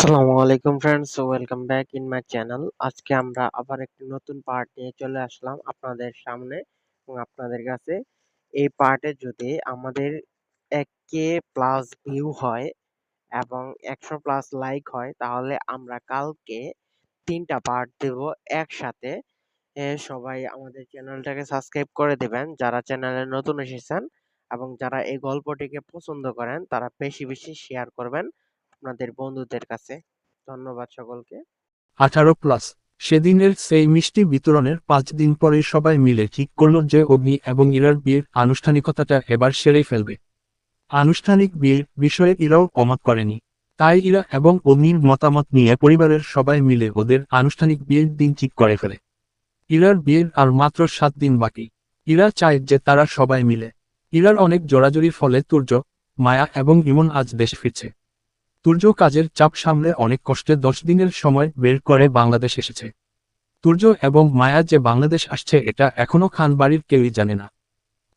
আসসালামু আলাইকুম friends welcome back in my channel আজকে আমরা আবার একটি নতুন পার্ট নিয়ে চলে আসলাম আপনাদের সামনে এবং আপনাদের কাছে। এই পার্টে যদি আমাদের এক কে প্লাস ভিউ হয় এবং একশো প্লাস লাইক হয়, তাহলে আমরা কালকে তিনটা পার্ট দেব একসাথে। সবাই আমাদের চ্যানেলটাকে সাবস্ক্রাইব করে দেবেন, যারা চ্যানেলে নতুন এসেছেন এবং যারা এই গল্পটিকে পছন্দ করেন, তারা বেশি বেশি শেয়ার করবেন। আপনাদের বন্ধুদের কাছে। ধন্যবাদ সকলকে। আঠারো প্লাস সেদিনের সেই মিষ্টি বিতরণের পাঁচ দিন পরে সবাই মিলে ঠিক করল যে অগ্নি এবং ইরার বিয়ের আনুষ্ঠানিকতাটা এবার সেরেই ফেলবে। আনুষ্ঠানিক বিয়ের বিষয়ে ইরাও অমত করেনি। তাই ইরা এবং অগ্নির মতামত নিয়ে পরিবারের সবাই মিলে ওদের আনুষ্ঠানিক বিয়ের দিন ঠিক করে ফেলে। ইরার বিয়ের আর মাত্র সাত দিন বাকি। ইরা চায় যে তারা সবাই মিলে। ইরার অনেক জোরাজুরির ফলে তুর্য, মায়া এবং ইমন আজ দেশে ফিরছে। তুর্য কাজের চাপ সামলে অনেক কষ্টে দশ দিনের সময় বের করে বাংলাদেশ এসেছে। তুর্য এবং মায়া যে বাংলাদেশ আসছে এটা এখনও খান বাড়ির কেউই জানে না।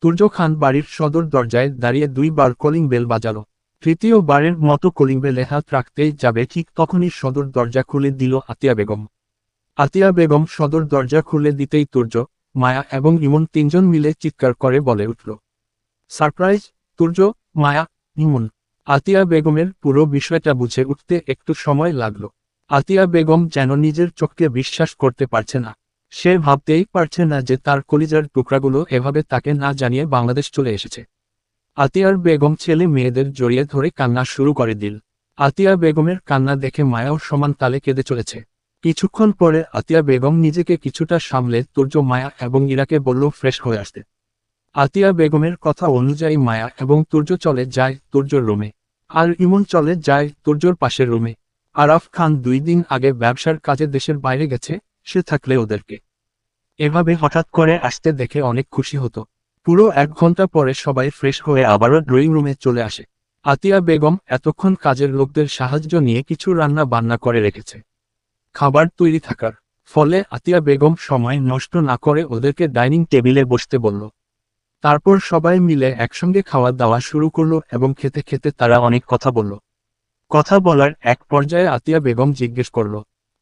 তুর্য খান বাড়ির সদর দরজায় দাঁড়িয়ে দুইবার কলিং বেল বাজালো। তৃতীয় বারের মতো কলিং বেলে হাত রাখতেই যাবে ঠিক তখনই সদর দরজা খুলে দিল আতিয়া বেগম। আতিয়া বেগম সদর দরজা খুলে দিতেই তুর্য, মায়া এবং ইমন তিনজন মিলে চিৎকার করে বলে উঠল। সারপ্রাইজ, তুর্য, মায়া, ইমন। আতিয়া বেগমের পুরো বিষয়টা বুঝে উঠতে একটু সময় লাগল। আতিয়া বেগম যেন নিজের চোখকে বিশ্বাস করতে পারছে না। সে ভাবতেই পারছে না যে তার কলিজার টুকরাগুলো এভাবে তাকে না জানিয়ে বাংলাদেশ চলে এসেছে। আতিয়ার বেগম ছেলে মেয়েদের জড়িয়ে ধরে কান্না শুরু করে দিল। আতিয়া বেগমের কান্না দেখে মায়াও সমান তালে কেঁদে চলেছে। কিছুক্ষণ পরে আতিয়া বেগম নিজেকে কিছুটা সামলে তুর্য মায়া এবং ইরাকে বলল, ফ্রেশ হয়ে আসতে। আতিয়া বেগমের কথা অনুযায়ী মায়া এবং তুর্য চলে যায় তুর্যর রুমে। আর ইমন চলে যায় তুর্যর পাশের রুমে। আরাফ খান দুই দিন আগে ব্যবসার কাজে দেশের বাইরে গেছে, সে থাকলে ওদেরকে। এভাবে হঠাৎ করে আসতে দেখে অনেক খুশি হতো। পুরো এক ঘণ্টা পরে সবাই ফ্রেশ হয়ে আবারও ড্রয়িং রুমে চলে আসে। আতিয়া বেগম এতক্ষণ কাজের লোকদের সাহায্য নিয়ে কিছু রান্না বান্না করে রেখেছে। খাবার তৈরি থাকার। ফলে আতিয়া বেগম সময় নষ্ট না করে ওদেরকে ডাইনিং টেবিলে বসতে বলল তারপর সবাই মিলে একসঙ্গে খাওয়া দাওয়া শুরু করল এবং খেতে খেতে তারা অনেক কথা বলল। কথা বলার এক পর্যায়ে আতিয়া বেগম জিজ্ঞেস করল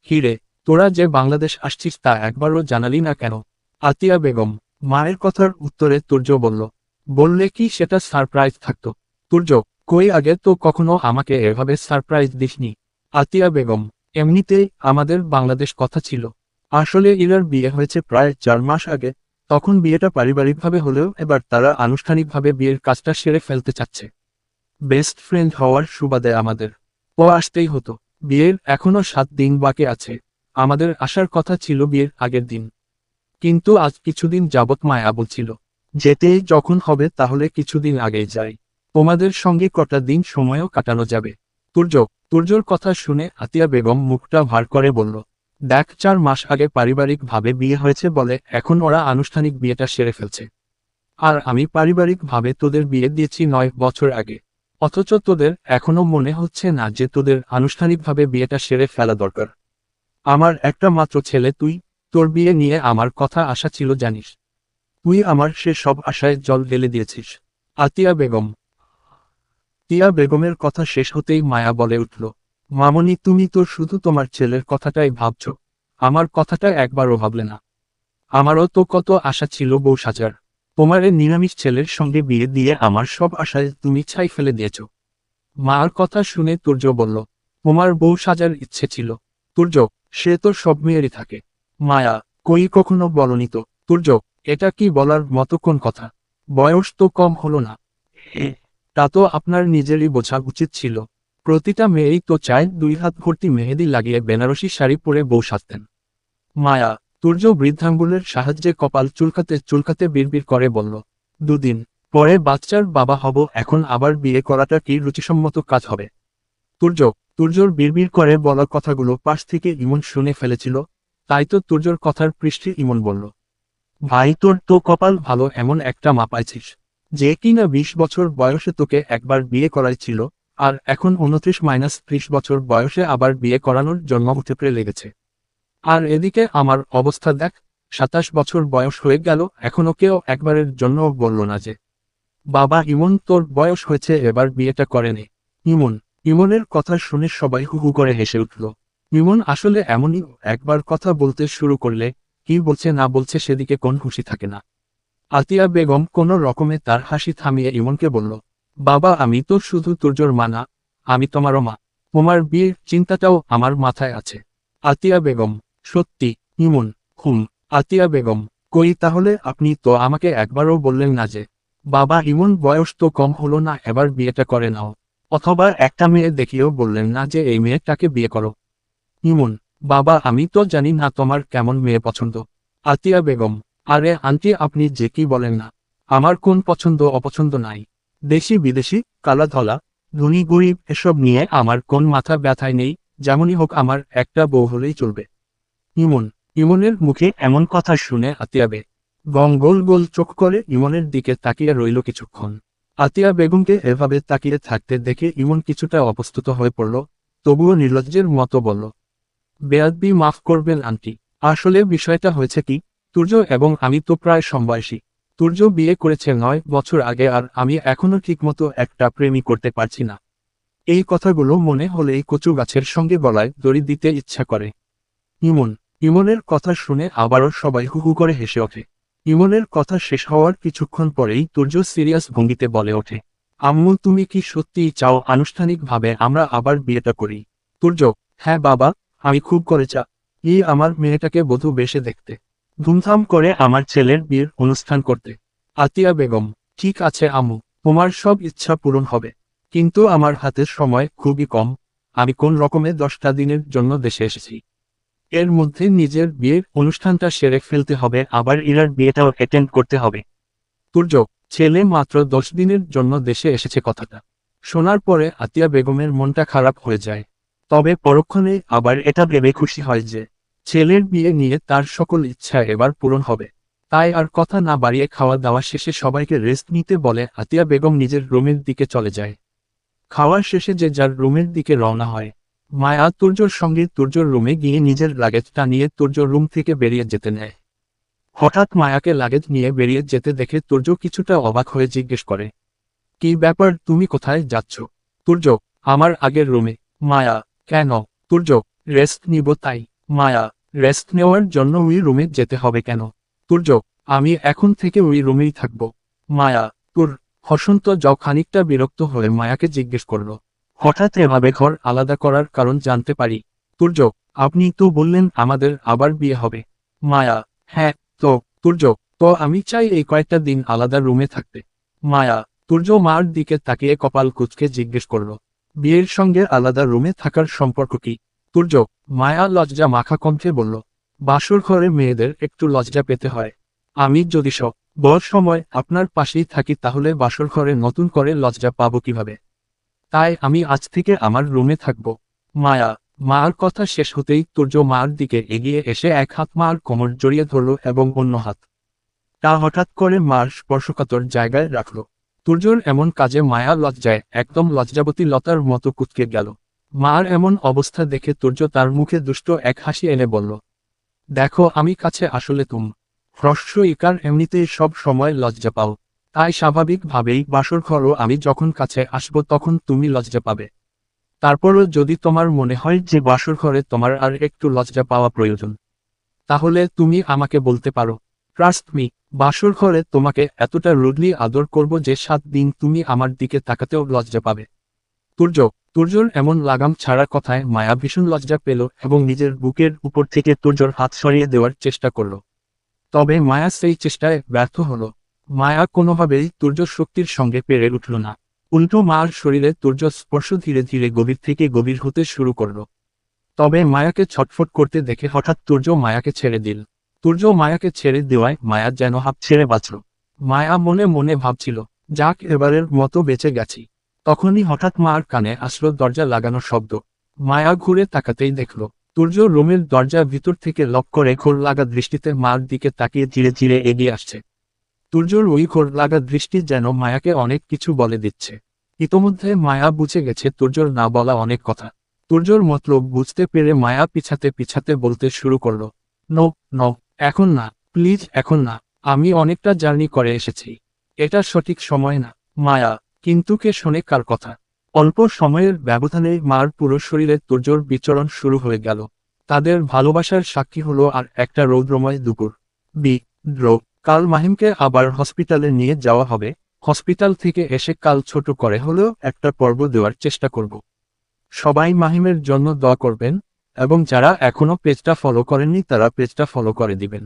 হিরে তোরা যে বাংলাদেশ আসছিস তা একবারও জানালি না কেন? আতিয়া বেগম মায়ের কথার উত্তরে তুর্য বলল, বললে কি সেটা সারপ্রাইজ থাকতো। তুর্য, কই আগে তো কখনো আমাকে এভাবে সারপ্রাইজ দিসনি? আতিয়া বেগম, এমনিতেই আমাদের বাংলাদেশ কথা ছিল। আসলে ইরার বিয়ে হয়েছে প্রায় চার মাস আগে। তখন বিয়েটা পারিবারিকভাবে হলেও এবার তারা আনুষ্ঠানিকভাবে বিয়ের কাজটা সেরে ফেলতে চাচ্ছে। বেস্ট ফ্রেন্ড হওয়ার সুবাদে আমাদের। ও আসতেই হতো। বিয়ের এখনও সাত দিন বাকি আছে। আমাদের আসার কথা ছিল বিয়ের আগের দিন। কিন্তু আজ কিছুদিন যাবৎ মায়া বলছিল যেতেই যখন হবে তাহলে কিছুদিন আগেই যাই। তোমাদের সঙ্গে কটা দিন সময়ও কাটানো যাবে। তুর্য তুর্যর কথা শুনে আতিয়া বেগম মুখটা ভার করে বলল দেখ চার মাস আগে পারিবারিকভাবে বিয়ে হয়েছে বলে এখন ওরা আনুষ্ঠানিক বিয়েটা সেরে ফেলছে। আর আমি পারিবারিকভাবে তোদের বিয়ে দিয়েছি নয় বছর আগে। অথচ তোদের এখনও মনে হচ্ছে না যে তোদের আনুষ্ঠানিকভাবে বিয়েটা সেরে ফেলা দরকার। আমার একটা মাত্র ছেলে, তুই? তোর বিয়ে নিয়ে আমার কথা আশা ছিল, জানিস? তুই আমার সে সব আশায় জল ঢেলে দিয়েছিস। আতিয়া বেগম। তিয়া বেগমের কথা শেষ হতেই মায়া বলে উঠল। মামনি তুমি তো শুধু তোমার ছেলের কথাটাই ভাবছ। আমার কথাটা একবারও ভাবলে না। আমারও তো কত আশা ছিল বউ সাজার। তোমার এই নিরামিষ ছেলের সঙ্গে বিয়ে দিয়ে আমার সব আশায় তুমি ছাই ফেলে দিয়েছ। মার কথা শুনে তুর্য বলল তোমার বউ সাজার ইচ্ছে ছিল। তুর্য সে তো সব মেয়েরই থাকে। মায়া কই কখনো বলনি তো? তুর্য এটা কি বলার মতো কোন কথা? বয়স তো কম হলো না। তা তো আপনার নিজেরই বোঝা উচিত ছিল। প্রতিটা মেয়েই তো চায় দুই হাত ভর্তি মেহেদি লাগিয়ে বেনারসি শাড়ি পরে বউ সাজতেন। মায়া, তুর্য বৃদ্ধাঙ্গুলের সাহায্যে কপাল চুলকাতে চুলকাতে বিড়বিড় করে বলল, দুদিন পরে বাচ্চার বাবা হব, এখন আবার বিয়ে করাটা কি রুচিসম্মত কাজ হবে? তুর্য, তুর্যর বিড়বিড় করে বলার কথাগুলো পাশ থেকে ইমন শুনে ফেলেছিল, তাই তো তুর্যর কথার পৃষ্ঠে ইমন বলল, ভাই, তোর তো কপাল ভালো, এমন একটা মা পাইছিস, যে কিনা বিশ বছর বয়সে তোকে একবার বিয়ে করাই ছিল আর এখন উনত্রিশ মাইনাস ত্রিশ বছর বয়সে আবার বিয়ে করানোর জন্ম উঠে পড়ে লেগেছে। আর এদিকে আমার অবস্থা দেখ, সাতাশ বছর বয়স হয়ে গেল, এখনও কেউ একবারের জন্য বলল না যে, বাবা ইমন, তোর বয়স হয়েছে, এবার বিয়েটা করেনি ইমন, ইমনের কথা শুনে সবাই হু হু করে হেসে উঠল। ইমন আসলে এমনই, একবার কথা বলতে শুরু করলে, কি বলছে না বলছে সেদিকে কোন হুঁশি থাকে না। আতিয়া বেগম কোনো রকমে তার হাসি থামিয়ে ইমনকে বলল বাবা, আমি তো শুধু তুর্যর মা না, আমি তোমারও মা। তোমার বিয়ের চিন্তাটাও আমার মাথায় আছে। আতিয়া বেগম, সত্যি, ইমন হুম আতিয়া বেগম, কই, তাহলে আপনি তো আমাকে একবারও বললেন না যে, বাবা, ইমন বয়স তো কম হলো না, এবার বিয়েটা করে নাও। অথবা একটা মেয়ে দেখিয়েও বললেন না যে, এই মেয়েটাকে বিয়ে করো। ইমন, বাবা, আমি তো জানি না তোমার কেমন মেয়ে পছন্দ। আতিয়া বেগম, আরে, আন্টি, আপনি যে কি বলেন না, আমার কোন পছন্দ, অপছন্দ নাই। দেশি বিদেশি, কালা ধলা, ধনী গরিব এসব নিয়ে আমার কোন মাথা ব্যথায় নেই, যেমনই হোক আমার একটা বউ হলেই চলবে। ইমন, ইমনের মুখে এমন কথা শুনে আতিয়া বে গং গোল গোল চোখ করে ইমনের দিকে তাকিয়ে রইল কিছুক্ষণ। আতিয়া বেগমকে এভাবে তাকিয়ে থাকতে দেখে ইমন কিছুটা অপ্রস্তুত হয়ে পড়ল, তবুও নির্লজ্জের মতো বলল, বেয়াদবি মাফ করবেন আন্টি। আসলে বিষয়টা হয়েছে কি, তুর্য এবং আমি তো প্রায় সমবয়সী। তুর্য বিয়ে করেছে নয় বছর আগে আর আমি এখনও ঠিকমতো একটা প্রেমী করতে পারছি না। এই কথাগুলো মনে হলেই কচু গাছের সঙ্গে বলায় দড়ি দিতে ইচ্ছা করে। ইমন, ইমনের কথা শুনে আবারও সবাই হু করে হেসে ওঠে। ইমনের কথা শেষ হওয়ার কিছুক্ষণ পরেই তুর্য সিরিয়াস ভঙ্গিতে বলে ওঠে, আম্মু, তুমি কি সত্যিই চাও আনুষ্ঠানিকভাবে আমরা আবার বিয়েটা করি? তুর্য হ্যাঁ বাবা, আমি খুব করে চা। ই আমার মেয়েটাকে বধূ বেশে দেখতে। ধুমধাম করে আমার ছেলের বিয়ের অনুষ্ঠান করতে। আতিয়া বেগম, ঠিক আছে আম্মু, তোমার সব ইচ্ছা পূরণ হবে। কিন্তু আমার হাতের সময় খুবই কম। আমি কোন রকমে দশটা দিনের জন্য দেশে এসেছি। এর মধ্যে নিজের বিয়ের অনুষ্ঠানটা সেরে ফেলতে হবে, আবার ইরার বিয়েটাও অ্যাটেন্ড করতে হবে। তুর্য ছেলে মাত্র দশ দিনের জন্য দেশে এসেছে কথাটা। শোনার পরে আতিয়া বেগমের মনটা খারাপ হয়ে যায়। তবে পরক্ষণে আবার এটা ভেবে খুশি হয় যে ছেলের বিয়ে নিয়ে তার সকল ইচ্ছা এবার পূরণ হবে। তাই আর কথা না বাড়িয়ে খাওয়া দাওয়া শেষে সবাইকে রেস্ট নিতে বলে আতিয়া বেগম নিজের রুমের দিকে চলে যায়। খাওয়ার শেষে যে যার রুমের দিকে রওনা হয়। মায়া তুর্যর সঙ্গে তুর্যর রুমে গিয়ে নিজের লাগেজটা নিয়ে তুর্য রুম থেকে বেরিয়ে যেতে নেয়। হঠাৎ মায়াকে লাগেজ নিয়ে বেরিয়ে যেতে দেখে তুর্য কিছুটা অবাক হয়ে জিজ্ঞেস করে, কি ব্যাপার, তুমি কোথায় যাচ্ছ? তুর্য, আমার আগের রুমে। মায়া, কেন? তুর্য, রেস্ট নিব তাই। মায়া রেস্ট নেওয়ার জন্য ওই রুমে যেতে হবে কেন? তুর্য আমি এখন থেকে ওই রুমেই থাকব। মায়া, তুর হসন্ত যাও খানিকটা বিরক্ত হয়ে মায়াকে জিজ্ঞেস করল। হঠাৎ এভাবে ঘর আলাদা করার কারণ জানতে পারি। তুর্য আপনি তো বললেন আমাদের আবার বিয়ে হবে। মায়া হ্যাঁ তো তুর্য তো আমি চাই এই কয়েকটা দিন আলাদা রুমে থাকতে। মায়া তুর্য মার দিকে তাকিয়ে কপাল কুচকে জিজ্ঞেস করল, বিয়ের সঙ্গে আলাদা রুমে থাকার সম্পর্ক কি? তুর্য মায়া লজ্জা মাখা কণ্ঠে বলল, বাসর ঘরে মেয়েদের একটু লজ্জা পেতে হয়। আমি যদি সব বর সময় আপনার পাশেই থাকি তাহলে বাসর ঘরে নতুন করে লজ্জা পাবো কীভাবে? তাই আমি আজ থেকে আমার রুমে থাকব। মায়া, মার কথা শেষ হতেই তুর্য মার দিকে এগিয়ে এসে এক হাত মার কোমর জড়িয়ে ধরল এবং অন্য হাত। তা হঠাৎ করে মার স্পর্শকাতর জায়গায় রাখল। তুর্যর এমন কাজে মায়া লজ্জায় একদম লজ্জাবতী লতার মতো কুচকে গেল। মার এমন অবস্থা দেখে তুর্য তার মুখে দুষ্ট এক হাসি এনে বলল, দেখো, আমি কাছে আসলে তুম। হ্রস্ব ইকার এমনিতেই সব সময় লজ্জা পাও। তাই স্বাভাবিকভাবেই বাসর ঘরও আমি যখন কাছে আসব তখন তুমি লজ্জা পাবে। তারপরও যদি তোমার মনে হয় যে বাসর ঘরে তোমার আর একটু লজ্জা পাওয়া প্রয়োজন, তাহলে তুমি আমাকে বলতে পারো। ট্রাস্ট মি বাসর ঘরে তোমাকে এতটা রুডলি আদর করব যে সাত দিন তুমি আমার দিকে তাকাতেও লজ্জা পাবে। তুর্য তুর্যর এমন লাগাম ছাড়ার কথায় মায়া ভীষণ লজ্জা পেল এবং নিজের বুকের উপর থেকে তুর্যর হাত সরিয়ে দেওয়ার চেষ্টা করল। তবে মায়া সেই চেষ্টায় ব্যর্থ হলো। মায়া কোনোভাবেই তুর্য শক্তির সঙ্গে পেরে উঠল না। উল্টো মার শরীরে তুর্য স্পর্শ ধীরে ধীরে গভীর থেকে গভীর হতে শুরু করল। তবে মায়াকে ছটফট করতে দেখে হঠাৎ তুর্য মায়াকে ছেড়ে দিল। তুর্য মায়াকে ছেড়ে দেওয়ায় মায়া যেন হাফ ছেড়ে বাঁচল। মায়া মনে মনে ভাবছিল, যাক, এবারের মতো বেঁচে গেছি। তখনই হঠাৎ মার কানে আসলো দরজা লাগানোর শব্দ। মায়া ঘুরে তাকাতেই দেখল তুর্য রুমের দরজা ভিতর থেকে লক করে খোর লাগা দৃষ্টিতে মার দিকে তাকিয়ে ধীরে ধীরে এগিয়ে আসছে। তুর্যর ওই খোর লাগা দৃষ্টি যেন মায়াকে অনেক কিছু বলে দিচ্ছে। ইতোমধ্যে মায়া বুঝে গেছে তুর্যর না বলা অনেক কথা। তুর্যর মতলব বুঝতে পেরে মায়া পিছাতে পিছাতে বলতে শুরু করল, নো নো, এখন না, প্লিজ এখন না, আমি অনেকটা জার্নি করে এসেছি। এটা সঠিক সময় না, মায়া। কিন্তু কে শোনে কার কথা? অল্প সময়ের ব্যবধানে মার পুরো শরীরে তোরজোর বিচরণ শুরু হয়ে গেল। তাদের ভালোবাসার সাক্ষী হলো আর একটা রৌদ্রময় দুপুর। বি ড্র কাল মাহিমকে আবার হসপিটালে নিয়ে যাওয়া হবে। হসপিটাল থেকে এসে কাল ছোট করে হলেও একটা পর্ব দেওয়ার চেষ্টা করব। সবাই মাহিমের জন্য দোয়া করবেন, এবং যারা এখনও পেজটা ফলো করেননি তারা পেজটা ফলো করে দিবেন।